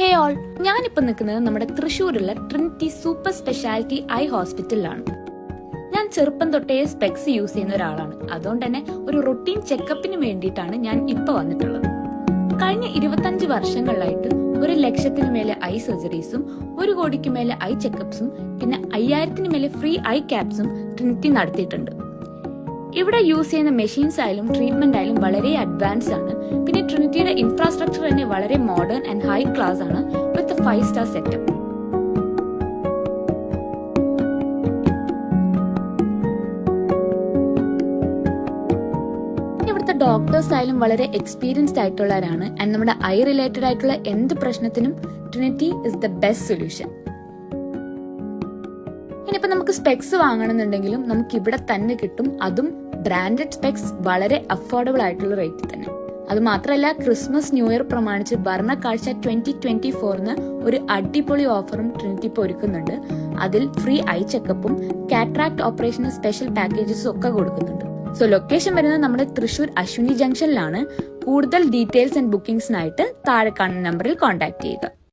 ഹേ all ഞാനിപ്പോ നിൽക്കുന്നത് നമ്മുടെ തൃശ്ശൂരുള്ള ട്രിനിറ്റി സൂപ്പർ സ്പെഷ്യാലിറ്റി ഐ ഹോസ്പിറ്റലിലാണ് ഞാൻ ചെറുപ്പം തൊട്ടേ സ്പെക്സ് യൂസ് ചെയ്യുന്ന ഒരാളാണ്. അതുകൊണ്ട് തന്നെ ഒരു റൊട്ടീൻ ചെക്കപ്പിന് വേണ്ടിയിട്ടാണ് ഞാൻ ഇപ്പൊ വന്നിട്ടുള്ളത്. കഴിഞ്ഞ ഇരുപത്തഞ്ച് വർഷങ്ങളിലായിട്ട് ഒരു ലക്ഷത്തിന് മേലെ ഐ സർജറീസും ഒരു കോടിക്ക് മേലെ ഐ ചെക്കപ്സും പിന്നെ അയ്യായിരത്തിന് മേലെ ഫ്രീ ഐ ക്യാപ്സും ട്രിനിറ്റി നടത്തിയിട്ടുണ്ട്. ഇവിടെ യൂസ് ചെയ്യുന്ന മെഷീൻസ് ആയാലും ട്രീറ്റ്മെന്റ് ആയാലും വളരെ അഡ്വാൻസ് ആണ്. പിന്നെ ട്രിനിറ്റിയുടെ ഇൻഫ്രാസ്ട്രക്ചർ തന്നെ വളരെ മോഡേൺ ആൻഡ് ഹൈ ക്ലാസ് ആണ് with five star setup doctors ആയാലും വളരെ എക്സ്പീരിയൻസ്ഡ് ആയിട്ടുള്ളവരാണ്. ആൻഡ് നമ്മുടെ ഐ റിലേറ്റഡ് ആയിട്ടുള്ള എന്ത് പ്രശ്നത്തിനും Trinity is the best solution ഇനിയിപ്പോ നമുക്ക് സ്പെക്സ് വാങ്ങണമെന്നുണ്ടെങ്കിലും നമുക്ക് ഇവിടെ തന്നെ കിട്ടും. അതും ബ്രാൻഡഡ് സ്പെക്സ് വളരെ അഫോർഡബിൾ ആയിട്ടുള്ള റേറ്റിൽ തന്നെ. അത് മാത്രമല്ല ക്രിസ്മസ് ന്യൂ ഇയർ പ്രമാണിച്ച് ഭരണക്കാഴ്ച ട്വന്റി ട്വന്റി ഫോറിന് ഒരു അടിപൊളി ഓഫറും ട്രിനിറ്റി ഇപ്പോൾ ഒരുക്കുന്നുണ്ട്. അതിൽ ഫ്രീ ഐ ചെക്കപ്പും കാട്രാക്ട് ഓപ്പറേഷന് സ്പെഷ്യൽ പാക്കേജസും ഒക്കെ കൊടുക്കുന്നുണ്ട്. സോ ലൊക്കേഷൻ വരുന്നത് നമ്മുടെ തൃശൂർ അശ്വിനി ജംഗ്ഷനിലാണ് കൂടുതൽ ഡീറ്റെയിൽസ് ആൻഡ് ബുക്കിംഗ്സിനായിട്ട് താഴെ കാണുന്ന നമ്പറിൽ കോൺടാക്ട് ചെയ്യുക.